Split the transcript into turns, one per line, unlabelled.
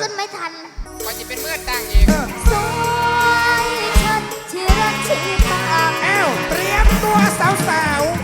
ขึ้นไม่ทัน
ก่อนจะเป็นเมื่อตั้งเอง
สวยชัดที่รักที่าม
เอ้าเตรียมตัวสาวๆ